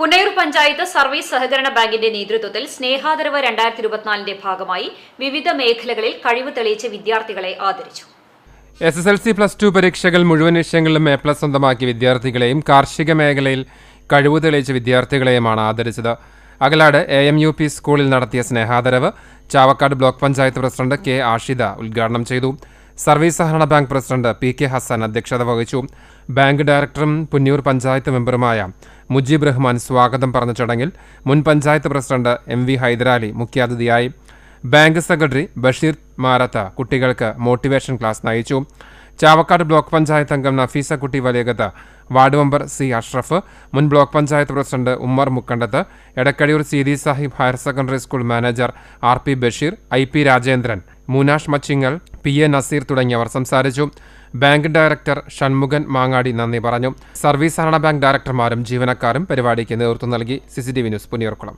Punayur panchayat service സഹകരണ ബാങ്കിന്റെ നേതൃത്വത്തിൽ സ്നേഹാദരവ് രണ്ടായിരത്തി ഇരുപത്തിനാലിന്റെ ഭാഗമായി വിവിധ മേഖലകളിൽ കഴിവ് തെളിയിച്ച വിദ്യാർത്ഥികളെ ആദരിച്ചു. S S L C plus two പരീക്ഷകൾ മുഴുവൻ വിഷയങ്ങളിലും എ പ്ലസ് സ്വന്തമാക്കിയ വിദ്യാർത്ഥികളെയും കാർഷിക മേഖലയിൽ കഴിവ് തെളിയിച്ച വിദ്യാർത്ഥികളെയുമാണ് ആദരിച്ചത്. Akalad A M U P സ്കൂളിൽ നടത്തിയ സ്നേഹാദരവ് Chavakkad block panchayat president K Ashida ഉദ്ഘാടനം ചെയ്തു. സർവീസ് സഹകരണ bank president P K Hasan അധ്യക്ഷത വഹിച്ചു. ബാങ്ക് ഡയറക്ടറും പുന്നൂർ പഞ്ചായത്ത് മെമ്പറുമായ മുജീബ് റഹ്മാൻ സ്വാഗതം പറഞ്ഞ ചടങ്ങിൽ മുൻ panchayat president M V Hyderali മുഖ്യാതിഥിയായി. ബാങ്ക് സെക്രട്ടറി ബഷീർ മാരത്ത കുട്ടികൾക്ക് മോട്ടിവേഷൻ ക്ലാസ് നയിച്ചു. ചാവക്കാട് ബ്ലോക്ക് പഞ്ചായത്ത് അംഗം Nafeesa Kutty Valiyakath ward member C Ashraf മുൻ block panchayat president Ummer Mukkandath Edakkazhiyur Seethi Sahib higher secondary school manager R P Basheer I P Rajendran Munash Machingal P A Nazeer തുടങ്ങിയവർ സംസാരിച്ചു. Bank director Shanmughan മാങ്ങാടി നന്ദി പറഞ്ഞു. Service സഹകരണ bank ഡയറക്ടർമാരും ജീവനക്കാരും പരിപാടിക്ക് നേതൃത്വം നൽകി. C C T V news Puniyarkulam